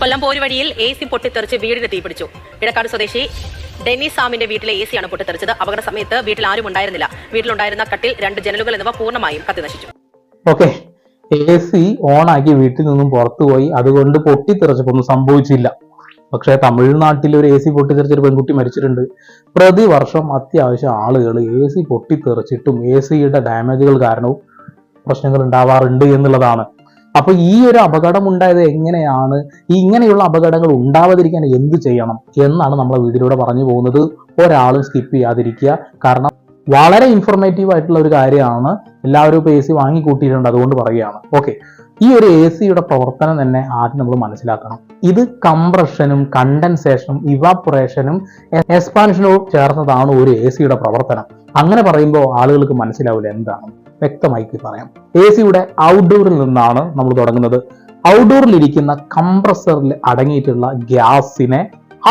Kollam പോരുവഴിയിൽ A C പൊട്ടിത്തെറിച്ച് വീടിന് തീപിടിച്ചു ഇടക്കാട് സ്വദേശി ഡെന്നിസ് സാമിന്റെ വീട്ടിലെ എ സിയാണ് പൊട്ടിത്തെറിച്ചത്. അപകട സമയത്ത് വീട്ടിൽ ആരും ഉണ്ടായിരുന്നില്ല. വീട്ടിലുണ്ടായിരുന്ന കട്ടിൽ രണ്ട് ജനലുകൾ എന്നിവ പൂർണമായും കത്തി നശിച്ചു ഓക്കെ. എ സി ഓണാക്കി വീട്ടിൽ നിന്നും പുറത്തുപോയി അതുകൊണ്ട് പൊട്ടിത്തെറിച്ചപ്പോ ഒന്നും സംഭവിച്ചില്ല. പക്ഷെ തമിഴ്നാട്ടിൽ ഒരു എ സി പൊട്ടിത്തെറിച്ചൊരു പെൺകുട്ടി മരിച്ചിട്ടുണ്ട്. പ്രതിവർഷം അത്യാവശ്യം ആളുകൾ എ സി പൊട്ടിത്തെറിച്ചിട്ടും എ സിയുടെ ഡാമേജുകൾ കാരണവും പ്രശ്നങ്ങൾ ഉണ്ടാവാറുണ്ട് എന്നുള്ളതാണ്. അപ്പൊ ഈ ഒരു അപകടം ഉണ്ടായത് എങ്ങനെയാണ്? ഈ ഇങ്ങനെയുള്ള അപകടങ്ങൾ ഉണ്ടാവാതിരിക്കാൻ എന്ത് ചെയ്യണം എന്നാണ് നമ്മൾ വീഡിയോയിലൂടെ പറഞ്ഞു പോകുന്നത്. ഒരാളും സ്കിപ്പ് ചെയ്യാതിരിക്കുക. കാരണം വളരെ ഇൻഫോർമേറ്റീവ് ആയിട്ടുള്ള ഒരു കാര്യമാണ് എല്ലാവരും ഇപ്പോൾ എ സി വാങ്ങിക്കൂട്ടിയിട്ടുണ്ട് അതുകൊണ്ട് പറയുകയാണ്. ഓക്കെ ഈ ഒരു എ സിയുടെ പ്രവർത്തനം തന്നെ ആദ്യം നമ്മൾ മനസ്സിലാക്കണം. ഇത് കംപ്രഷനും കണ്ടൻസേഷനും ഇവാപ്പറേഷനും എക്സ്പാൻഷനും ചേർന്നതാണ് ഒരു എ സിയുടെ പ്രവർത്തനം. അങ്ങനെ പറയുമ്പോൾ ആളുകൾക്ക് മനസ്സിലാവില്ല എന്താണ്. വ്യക്തമായിട്ട് പറയാം. എ സിയുടെ ഔട്ട്ഡോറിൽ നിന്നാണ് നമ്മൾ തുടങ്ങുന്നത്. ഔട്ട്ഡോറിൽ ഇരിക്കുന്ന കംപ്രസറിൽ അടങ്ങിയിട്ടുള്ള ഗ്യാസിനെ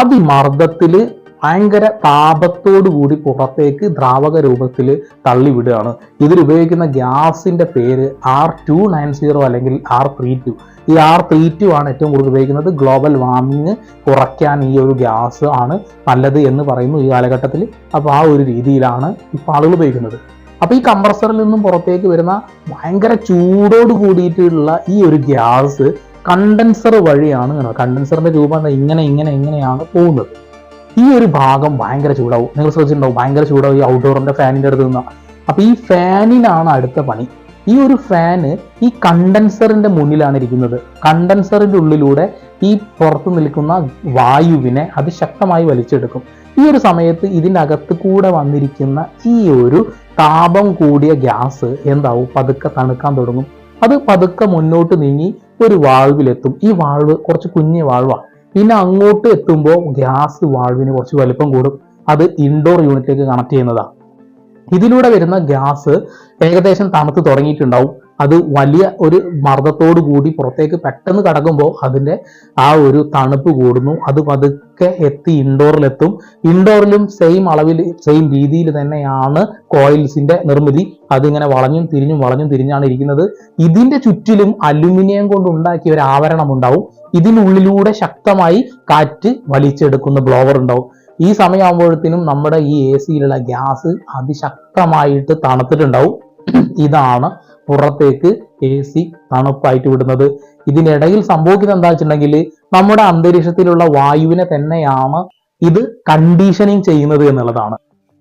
അതിമർദ്ദത്തിൽ ഭയങ്കര താപത്തോടു കൂടി പുറത്തേക്ക് ദ്രാവക രൂപത്തിൽ തള്ളിവിടുകയാണ്. ഇതിലുപയോഗിക്കുന്ന ഗ്യാസിന്റെ പേര് ആർ ടു നയൻ സീറോ അല്ലെങ്കിൽ ആർ ത്രീ ടു. ഈ ആർ ത്രീ ടു ആണ് ഏറ്റവും കൂടുതൽ ഉപയോഗിക്കുന്നത്. ഗ്ലോബൽ വാർമിങ് കുറയ്ക്കാൻ ഈ ഒരു ഗ്യാസ് ആണ് നല്ലത് എന്ന് പറയുന്നു ഈ കാലഘട്ടത്തിൽ അപ്പോൾ ആ ഒരു രീതിയിലാണ് ഇപ്പോൾ ആളുകൾ ഉപയോഗിക്കുന്നത്. അപ്പോൾ ഈ കംപ്രസറിൽ നിന്നും പുറത്തേക്ക് വരുന്ന ഭയങ്കര ചൂടോട് കൂടിയിട്ടുള്ള ഈ ഒരു ഗ്യാസ് കണ്ടൻസർ വഴിയാണ് കണ്ടൻസറിന്റെ രൂപം ഇങ്ങനെ ഇങ്ങനെ ഇങ്ങനെയാണ് പോകുന്നത്. ഈ ഒരു ഭാഗം ഭയങ്കര ചൂടാവും. നിങ്ങൾ ശ്രദ്ധിച്ചിട്ടുണ്ടാവും ഭയങ്കര ചൂടാവും ഈ ഔട്ട്ഡോറിന്റെ ഫാനിന്റെ അടുത്ത് നിന്ന്. അപ്പൊ ഈ ഫാനിനാണ് അടുത്ത പണി. ഈ ഒരു ഫാന് ഈ കണ്ടൻസറിന്റെ മുന്നിലാണ് ഇരിക്കുന്നത്. കണ്ടൻസറിന്റെ ഉള്ളിലൂടെ ഈ പുറത്ത് നിൽക്കുന്ന വായുവിനെ അത് ശക്തമായി വലിച്ചെടുക്കും. ഈ ഒരു സമയത്ത് ഇതിനകത്ത് കൂടെ വന്നിരിക്കുന്ന ഈ ഒരു താപം കൂടിയ ഗ്യാസ് എന്താവും? പതുക്കെ തണുക്കാൻ തുടങ്ങും. അത് പതുക്കെ മുന്നോട്ട് നീങ്ങി ഒരു വാൾവിലെത്തും. ഈ വാൾവ് കുറച്ച് കുഞ്ഞു വാൾവാണ് പിന്നെ അങ്ങോട്ട് എത്തുമ്പോൾ ഗ്യാസ് വാൾവിന് കുറച്ച് വലുപ്പം കൂടും. അത് ഇൻഡോർ യൂണിറ്റിലേക്ക് കണക്ട് ചെയ്യുന്നതാണ് ഇതിലൂടെ വരുന്ന ഗ്യാസ് ഏകദേശം തണുത്ത് തുടങ്ങിയിട്ടുണ്ടാവും. അത് വലിയ ഒരു മർദ്ദത്തോടു കൂടി പുറത്തേക്ക് പെട്ടെന്ന് കടക്കുമ്പോൾ അതിന്റെ ആ ഒരു തണുപ്പ് കൂടുന്നു. അത് പതുക്കെ എത്തി ഇൻഡോറിലെത്തും ഇൻഡോറിലും സെയിം അളവിൽ സെയിം രീതിയിൽ തന്നെയാണ് കോയിൽസിന്റെ നിർമ്മിതി. അതിങ്ങനെ വളഞ്ഞും തിരിഞ്ഞും വളഞ്ഞും തിരിഞ്ഞാണ് ഇരിക്കുന്നത്. ഇതിന്റെ ചുറ്റിലും അലുമിനിയം കൊണ്ട് ഉണ്ടാക്കിയ ഒരു ആവരണം ഉണ്ടാവും. ഇതിനുള്ളിലൂടെ ശക്തമായി കാറ്റ് വലിച്ചെടുക്കുന്ന ബ്ലോവർ ഉണ്ടാവും. ഈ സമയമാകുമ്പോഴത്തേനും നമ്മുടെ ഈ എ സിയിലുള്ള ഗ്യാസ് അതിശക്തമായിട്ട് തണുത്തിട്ടുണ്ടാവും. ഇതാണ് പുറത്തേക്ക് എ സി തണുപ്പായിട്ട് വിടുന്നത്. ഇതിനിടയിൽ സംഭവിക്കുന്നത് എന്താ വെച്ചിട്ടുണ്ടെങ്കിൽ നമ്മുടെ അന്തരീക്ഷത്തിലുള്ള വായുവിനെ തന്നെയാണ് ഇത് കണ്ടീഷനിങ് ചെയ്യുന്നത് എന്നുള്ളതാണ്.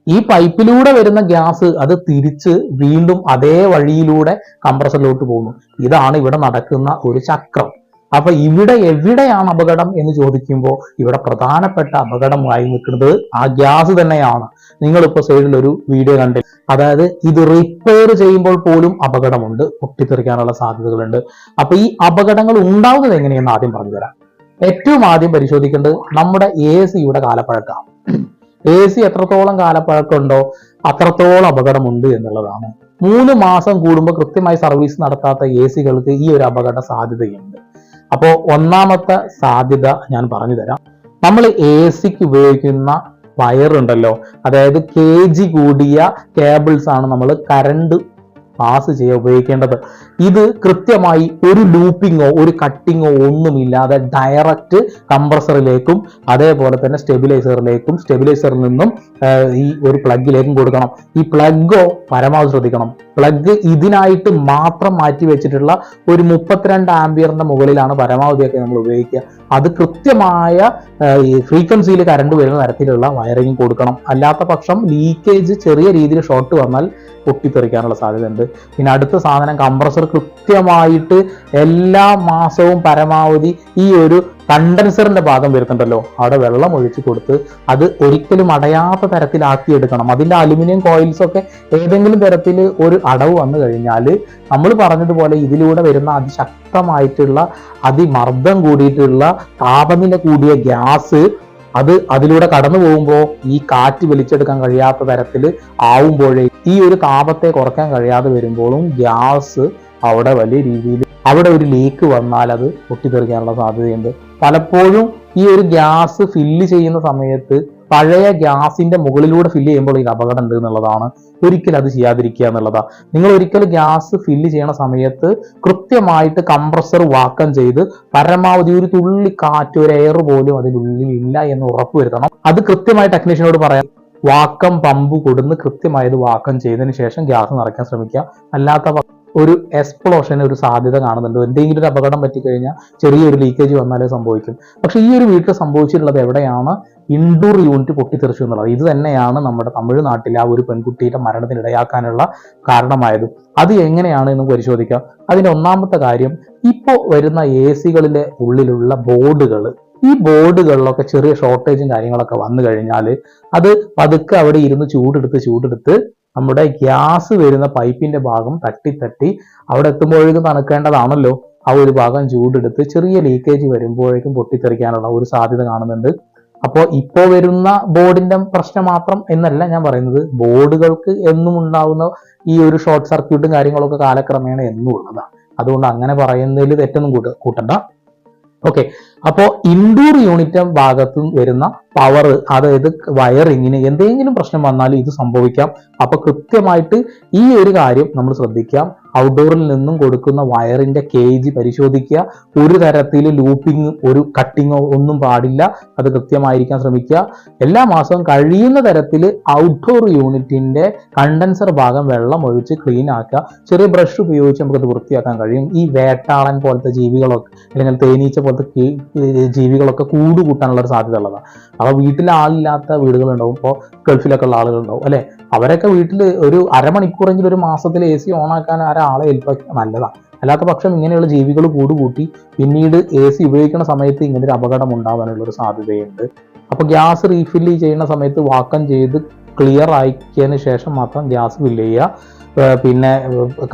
ഈ പൈപ്പിലൂടെ വരുന്ന ഗ്യാസ് അത് തിരിച്ച് വീണ്ടും അതേ വഴിയിലൂടെ കംപ്രസറിലോട്ട് പോകുന്നു. ഇതാണ് ഇവിടെ നടക്കുന്ന ഒരു ചക്രം. അപ്പൊ ഇവിടെ എവിടെയാണ് അപകടം എന്ന് ചോദിക്കുമ്പോൾ ഇവിടെ പ്രധാനപ്പെട്ട അപകടമായി നിൽക്കുന്നത് ആ ഗ്യാസ് തന്നെയാണ്. നിങ്ങളിപ്പോ സൈഡിൽ ഒരു വീഡിയോ കണ്ടി അതായത് ഇത് റിപ്പയർ ചെയ്യുമ്പോൾ പോലും അപകടമുണ്ട് പൊട്ടിത്തെറിക്കാനുള്ള സാധ്യതകളുണ്ട്. അപ്പൊ ഈ അപകടങ്ങൾ ഉണ്ടാവുന്നത് എങ്ങനെയെന്ന് ആദ്യം പറഞ്ഞുതരാം ഏറ്റവും ആദ്യം പരിശോധിക്കേണ്ടത് നമ്മുടെ എ സിയുടെ കാലപ്പഴക്കമാണ് എ സി എത്രത്തോളം കാലപ്പഴക്കമുണ്ടോ അത്രത്തോളം അപകടമുണ്ട് എന്നുള്ളതാണ്. മൂന്ന് മാസം കൂടുമ്പോൾ കൃത്യമായി സർവീസ് നടത്താത്ത എ സികൾക്ക് ഈ ഒരു അപകട സാധ്യതയുണ്ട്. അപ്പോൾ ഒന്നാമത്തെ സാധ്യത ഞാൻ പറഞ്ഞു തരാം. നമ്മൾ എ സിക്ക് ഉപയോഗിക്കുന്ന വയറുണ്ടല്ലോ അതായത് കെ ജി കൂടിയ കേബിൾസ് ആണ് നമ്മൾ കറണ്ട് പാസ് ചെയ്യാൻ ഉപയോഗിക്കേണ്ടത്. ഇത് കൃത്യമായി ഒരു ലൂപ്പിങ്ങോ ഒരു കട്ടിങ്ങോ ഒന്നുമില്ലാതെ ഡയറക്റ്റ് കംപ്രസറിലേക്കും അതേപോലെ തന്നെ സ്റ്റെബിലൈസറിലേക്കും സ്റ്റെബിലൈസറിൽ നിന്നും ഈ ഒരു പ്ലഗിലേക്കും കൊടുക്കണം. ഈ പ്ലഗോ പരമാവധി ശ്രദ്ധിക്കണം. പ്ലഗ് ഇതിനായിട്ട് മാത്രം മാറ്റി വെച്ചിട്ടുള്ള ഒരു മുപ്പത്തിരണ്ട് ആംബിയറിന്റെ മുകളിലാണ് പരമാവധിയൊക്കെ നമ്മൾ ഉപയോഗിക്കുക. അത് കൃത്യമായ ഈ ഫ്രീക്വൻസിയിൽ കറണ്ട് വരുന്ന തരത്തിലുള്ള വയറിങ് കൊടുക്കണം. അല്ലാത്ത പക്ഷം ലീക്കേജ് ചെറിയ രീതിയിൽ ഷോർട്ട് വന്നാൽ പൊട്ടിത്തെറിക്കാനുള്ള സാധ്യതയുണ്ട്. പിന്നെ അടുത്ത സാധനം കംപ്രസർ കൃത്യമായിട്ട് എല്ലാ മാസവും പരമാവധി ഈ ഒരു കണ്ടൻസറിന്റെ ഭാഗം വരുന്നുണ്ടല്ലോ. അവിടെ വെള്ളം ഒഴിച്ചു കൊടുത്ത് അത് ഒരിക്കലും അടയാത്ത തരത്തിലാക്കി എടുക്കണം. അതിന്റെ അലുമിനിയം കോയിൽസ് ഒക്കെ ഏതെങ്കിലും തരത്തിൽ ഒരു അടവ് വന്നു കഴിഞ്ഞാൽ നമ്മൾ പറഞ്ഞതുപോലെ ഇതിലൂടെ വരുന്ന അതിശക്തമായിട്ടുള്ള അതിമർദ്ദം കൂടിയിട്ടുള്ള താപനില കൂടിയ ഗ്യാസ് അത് അതിലൂടെ കടന്നു പോകുമ്പോൾ ഈ കാറ്റ് വലിച്ചെടുക്കാൻ കഴിയാത്ത തരത്തിൽ ആവുമ്പോഴേ ഈ ഒരു താപത്തെ കുറയ്ക്കാൻ കഴിയാതെ വരുമ്പോഴും ഗ്യാസ് അവിടെ വലിയ രീതിയിൽ അവിടെ ഒരു ലീക്ക് വന്നാൽ അത് പൊട്ടിത്തെറിക്കാനുള്ള സാധ്യതയുണ്ട്. പലപ്പോഴും ഈ ഒരു ഗ്യാസ് ഫില്ല് ചെയ്യുന്ന സമയത്ത് പഴയ ഗ്യാസിന്റെ മുകളിലൂടെ ഫില്ല് ചെയ്യുമ്പോൾ ഇത് അപകടം ഉണ്ട് എന്നുള്ളതാണ് ഒരിക്കലും അത് ചെയ്യാതിരിക്കുക എന്നുള്ളതാണ് നിങ്ങൾ ഒരിക്കലും ഗ്യാസ് ഫില്ല് ചെയ്യണ സമയത്ത് കൃത്യമായിട്ട് കംപ്രസർ വാക്കം ചെയ്ത് പരമാവധി ഒരു തുള്ളി കാറ്റ് ഒരു എയർ പോലും അതിനുള്ളിൽ ഇല്ല എന്ന് ഉറപ്പ് വരുത്തണം. അത് കൃത്യമായി ടെക്നീഷ്യനോട് പറയാം. വാക്കം പമ്പ് കൊടുന്ന് കൃത്യമായത് വാക്കം ചെയ്തതിന് ശേഷം ഗ്യാസ് നിറയ്ക്കാൻ ശ്രമിക്കുക. അല്ലാത്ത ഒരു എക്സ്പ്ലോഷന് ഒരു സാധ്യത കാണുന്നുണ്ട്. എന്തെങ്കിലും ഒരു അപകടം പറ്റിക്കഴിഞ്ഞാൽ ചെറിയൊരു ലീക്കേജ് വന്നാലേ സംഭവിക്കും. പക്ഷെ ഈ ഒരു വീട്ടിൽ സംഭവിച്ചിട്ടുള്ളത് എവിടെയാണ്? ഇൻഡോർ യൂണിറ്റ് പൊട്ടിത്തെറിച്ചു എന്നുള്ളത്. ഇത് തന്നെയാണ് നമ്മുടെ തമിഴ്നാട്ടിലെ ആ ഒരു പെൺകുട്ടിയുടെ മരണത്തിന് ഇടയാക്കാനുള്ള കാരണമായത്. അത് എങ്ങനെയാണ് എന്ന് പരിശോധിക്കാം. അതിന്റെ ഒന്നാമത്തെ കാര്യം ഇപ്പോൾ വരുന്ന എ സികളിലെ ഉള്ളിലുള്ള ബോർഡുകൾ ഈ ബോർഡുകളിലൊക്കെ ചെറിയ ഷോർട്ടേജും കാര്യങ്ങളൊക്കെ വന്നു കഴിഞ്ഞാൽ അത് പതുക്കെ അവിടെ ഇരുന്ന് ചൂടെടുത്ത് ചൂടെടുത്ത് നമ്മുടെ ഗ്യാസ് വരുന്ന പൈപ്പിന്റെ ഭാഗം തട്ടി തട്ടി അവിടെ എത്തുമ്പോഴേക്കും തണുക്കേണ്ടതാണല്ലോ. ആ ഒരു ഭാഗം ചൂടെടുത്ത് ചെറിയ ലീക്കേജ് വരുമ്പോഴേക്കും പൊട്ടിത്തെറിക്കാനുള്ള ഒരു സാധ്യത കാണുന്നുണ്ട്. അപ്പോൾ ഇപ്പോൾ വരുന്ന ബോർഡിന്റെ പ്രശ്നം മാത്രം എന്നല്ല ഞാൻ പറയുന്നത്. ബോർഡുകൾക്ക് എന്നും ഉണ്ടാവുന്ന ഈ ഒരു ഷോർട്ട് സർക്യൂട്ടും കാര്യങ്ങളൊക്കെ കാലക്രമേണ എന്നും ഉള്ളതാണ്. അതുകൊണ്ട് അങ്ങനെ പറയുന്നതിൽ തെറ്റൊന്നും കൂട്ട കൂട്ടണ്ട. ഓക്കെ അപ്പോൾ ഇൻഡോർ യൂണിറ്റ് ഭാഗത്തു വരുന്ന പവർ അതായത് വയറിങ്ങിന് എന്തെങ്കിലും പ്രശ്നം വന്നാലും ഇത് സംഭവിക്കാം. അപ്പൊ കൃത്യമായിട്ട് ഈ ഒരു കാര്യം നമ്മൾ ശ്രദ്ധിക്കാം. ഔട്ട്ഡോറിൽ നിന്നും കൊടുക്കുന്ന വയറിന്റെ കേജ് പരിശോധിക്കുക. ഒരു തരത്തിൽ ലൂപ്പിംഗ് ഒരു കട്ടിങ്ങോ ഒന്നും പാടില്ല. അത് കൃത്യമായിരിക്കാൻ ശ്രമിക്കുക. എല്ലാ മാസവും കഴിയുന്ന തരത്തിൽ ഔട്ട്ഡോർ യൂണിറ്റിന്റെ കണ്ടൻസർ ഭാഗം വെള്ളം ഒഴിച്ച് ക്ലീൻ ആക്കുക. ചെറിയ ബ്രഷ് ഉപയോഗിച്ച് നമുക്കത് വൃത്തിയാക്കാൻ കഴിയും. ഈ വേട്ടാളൻ പോലത്തെ ജീവികളൊക്കെ അല്ലെങ്കിൽ തേനീച്ച പോലത്തെ ജീവികളൊക്കെ കൂട് കൂട്ടാനുള്ള ഒരു സാധ്യത ഉള്ളതാണ് അപ്പോൾ വീട്ടിൽ ആളില്ലാത്ത വീടുകളുണ്ടാവും. ഇപ്പോൾ ഗൾഫിലൊക്കെ ഉള്ള ആളുകളുണ്ടാവും അല്ലേ? അവരൊക്കെ വീട്ടിൽ ഒരു അരമണിക്കൂറെങ്കിലും ഒരു മാസത്തിൽ എ സി ഓണാക്കാൻ ഒരാളെ ഏൽപ്പിക്കാൻ നല്ലതാണ് അല്ലാത്ത പക്ഷം ഇങ്ങനെയുള്ള ജീവികൾ കൂടുകൂട്ടി പിന്നീട് എ സി ഉപയോഗിക്കുന്ന സമയത്ത് ഇങ്ങനെ ഒരു അപകടം ഉണ്ടാവാനുള്ള ഒരു സാധ്യതയുണ്ട്. അപ്പോൾ ഗ്യാസ് റീഫില്ല് ചെയ്യുന്ന സമയത്ത് വാക്കം ചെയ്ത് ക്ലിയർ ആക്കിയതിന് ശേഷം മാത്രം ഗ്യാസ് ഫില്ല് ചെയ്യുക. പിന്നെ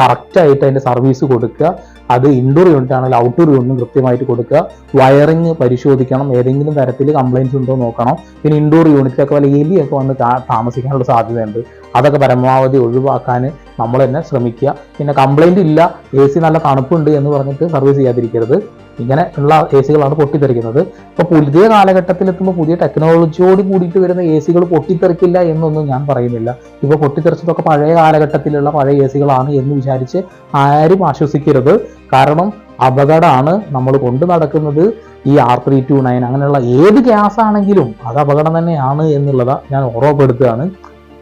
കറക്റ്റായിട്ട് അതിന്റെ സർവീസ് കൊടുക്കുക. അത് ഇൻഡോർ യൂണിറ്റ് ആണെങ്കിൽ ഔട്ട്ഡോർ യൂണിറ്റും കൃത്യമായിട്ട് കൊടുക്കുക. വയറിങ് പരിശോധിക്കണം. ഏതെങ്കിലും തരത്തിൽ കംപ്ലയിൻസ് ഉണ്ടോ നോക്കണം. പിന്നെ ഇൻഡോർ യൂണിറ്റിലൊക്കെ വല്ല എലിയൊക്കെ വന്ന് താമസിക്കാനുള്ള സാധ്യതയുണ്ട്. അതൊക്കെ പരമാവധി ഒഴിവാക്കാൻ നമ്മൾ തന്നെ ശ്രമിക്കുക. പിന്നെ കംപ്ലൈന്റ് ഇല്ല. എ സി നല്ല തണുപ്പുണ്ട് എന്ന് പറഞ്ഞിട്ട് സർവീസ് ചെയ്യാതിരിക്കരുത്. ഇങ്ങനെ ഉള്ള എ സികളാണ് പൊട്ടിത്തെറിക്കുന്നത്. ഇപ്പോൾ പുതിയ കാലഘട്ടത്തിൽ എത്തുമ്പോൾ പുതിയ ടെക്നോളജിയോട് കൂടിയിട്ട് വരുന്ന എ സികൾ പൊട്ടിത്തെറിക്കില്ല എന്നൊന്നും ഞാൻ പറയുന്നില്ല. ഇപ്പോൾ പൊട്ടിത്തെറിച്ചതൊക്കെ പഴയ കാലഘട്ടത്തിലുള്ള പഴയ എ സികളാണ് എന്ന് വിചാരിച്ച് ആരും ആശ്വസിക്കരുത്. കാരണം അപകടമാണ് നമ്മൾ കൊണ്ടു നടക്കുന്നത്. ഈ ആർ ത്രീ ടു നയൻ അങ്ങനെയുള്ള ഏത് ഗ്യാസ് ആണെങ്കിലും അത് അപകടം തന്നെയാണ് എന്നുള്ളത് ഞാൻ ഓർമ്മപ്പെടുത്തുകയാണ്.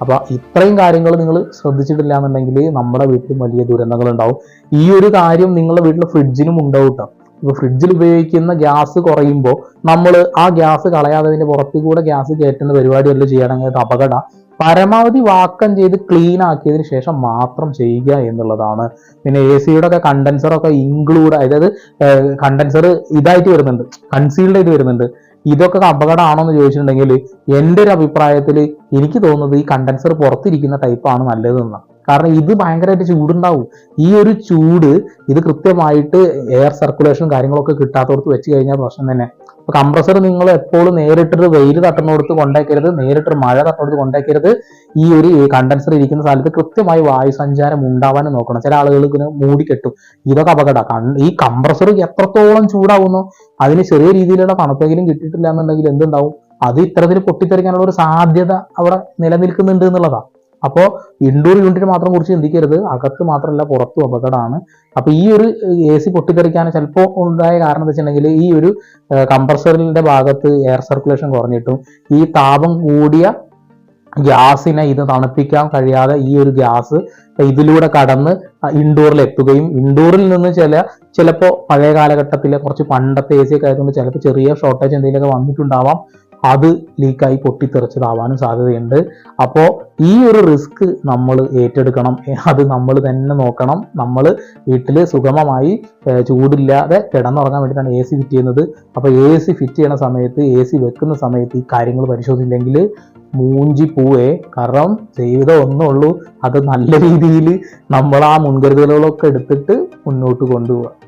അപ്പൊ ഇത്രയും കാര്യങ്ങൾ നിങ്ങൾ ശ്രദ്ധിച്ചിട്ടില്ല എന്നുണ്ടെങ്കിൽ നമ്മുടെ വീട്ടിലും വലിയ ദുരന്തങ്ങൾ ഉണ്ടാവും ഈ ഒരു കാര്യം നിങ്ങളുടെ വീട്ടിലെ ഫ്രിഡ്ജിനും ഉണ്ടാവും കേട്ടോ ഫ്രിഡ്ജിൽ ഉപയോഗിക്കുന്ന ഗ്യാസ് കുറയുമ്പോൾ നമ്മൾ ആ ഗ്യാസ് കളയാതെ അതിന്റെ പുറത്തു കൂടെ ഗ്യാസ് കയറ്റുന്ന പരിപാടിയല്ല ചെയ്യണമെങ്കിൽ അപകടം. പരമാവധി വാക്കം ചെയ്ത് ക്ലീൻ ആക്കിയതിന് ശേഷം മാത്രം ചെയ്യുക എന്നുള്ളതാണ്. പിന്നെ എ സിയുടെ ഒക്കെ കണ്ടൻസർ ഒക്കെ ഇൻക്ലൂഡ് അതായത് കണ്ടൻസർ ഇതായിട്ട് വരുന്നുണ്ട്. കൺസീൽഡ് ആയിട്ട് വരുന്നുണ്ട്. ഇതൊക്കെ അപകടമാണോ എന്ന് ചോദിച്ചിട്ടുണ്ടെങ്കിൽ എന്റെ ഒരു അഭിപ്രായത്തിൽ എനിക്ക് തോന്നുന്നത് ഈ കണ്ടൻസർ പുറത്തിരിക്കുന്ന ടൈപ്പാണ് നല്ലതെന്നാണ്. കാരണം ഇത് ഭയങ്കരമായിട്ട് ചൂടുണ്ടാവും. ഈ ഒരു ചൂട് ഇത് കൃത്യമായിട്ട് എയർ സർക്കുലേഷനും കാര്യങ്ങളൊക്കെ കിട്ടാത്തവർക്ക് വെച്ച് കഴിഞ്ഞാൽ പ്രശ്നം തന്നെ. അപ്പൊ കംപ്രസർ നിങ്ങൾ എപ്പോഴും നേരിട്ടൊരു വെയിൽ തട്ടുന്നിടത്ത് കൊണ്ടേക്കരുത് നേരിട്ടൊരു മഴ തട്ടുന്നിടത്ത് കൊണ്ടേക്കരുത്. ഈ ഒരു കണ്ടൻസർ ഇരിക്കുന്ന സ്ഥലത്ത് കൃത്യമായി വായു സഞ്ചാരം ഉണ്ടാവാനും നോക്കണം. ചില ആളുകൾ ഇങ്ങനെ മൂടിക്കെട്ടും ഇതൊക്കെ അപകടം. ഈ കംപ്രസർ എത്രത്തോളം ചൂടാവുന്നു? അതിന് ചെറിയ രീതിയിലുള്ള തണുപ്പെങ്കിലും കിട്ടിയിട്ടില്ല എന്നുണ്ടെങ്കിൽ എന്തുണ്ടാവും? അത് ഇത്തരത്തിൽ പൊട്ടിത്തെറിക്കാനുള്ള ഒരു സാധ്യത അവിടെ നിലനിൽക്കുന്നുണ്ട് എന്നുള്ളതാണ് അപ്പോൾ ഇൻഡോർ യൂണിറ്റിനെ മാത്രം കുറിച്ച് ചിന്തിക്കരുത്. അകത്ത് മാത്രമല്ല പുറത്തും അപകടമാണ്. അപ്പോൾ ഈ ഒരു എ സി പൊട്ടിത്തെറിക്കാൻ ചിലപ്പോൾ ഉണ്ടായ കാരണം എന്താ വെച്ചിട്ടുണ്ടെങ്കിൽ ഈ ഒരു കംപ്രസറിന്റെ ഭാഗത്ത് എയർ സർക്കുലേഷൻ കുറഞ്ഞിട്ടും ഈ താപം കൂടിയ ഗ്യാസിനെ ഇത് തണുപ്പിക്കാൻ കഴിയാതെ ഈ ഒരു ഗ്യാസ് ഇതിലൂടെ കടന്ന് ഇൻഡോറിൽ എത്തുകയും ഇൻഡോറിൽ നിന്ന് ചില ചിലപ്പോൾ പഴയ കാലഘട്ടത്തിലെ കുറച്ച് പണ്ടത്തെ എ സി ഒക്കെ ആയതുകൊണ്ട് ചിലപ്പോൾ ചെറിയ ഷോർട്ടേജ് എന്തെങ്കിലുമൊക്കെ വന്നിട്ടുണ്ടാവാം. അത് ലീക്കായി പൊട്ടിത്തെറിച്ചതാവാനും സാധ്യതയുണ്ട്. അപ്പോൾ ഈ ഒരു റിസ്ക് നമ്മൾ ഏറ്റെടുക്കണം. അത് നമ്മൾ തന്നെ നോക്കണം. നമ്മൾ വീട്ടിൽ സുഗമമായി ചൂടില്ലാതെ കിടന്നുറങ്ങാൻ വേണ്ടിയിട്ടാണ് എ സി ഫിറ്റ് ചെയ്യുന്നത്. അപ്പോൾ എ സി ഫിറ്റ് ചെയ്യണ സമയത്ത് എ സി വെക്കുന്ന സമയത്ത് ഈ കാര്യങ്ങൾ പരിശോധിച്ചില്ലെങ്കിൽ മൂഞ്ചി പോവേ. കാരണം ജീവിതം ഒന്നുള്ളൂ അത് നല്ല രീതിയിൽ നമ്മൾ ആ മുൻകരുതലുകളൊക്കെ എടുത്തിട്ട് മുന്നോട്ട് കൊണ്ടുപോവുക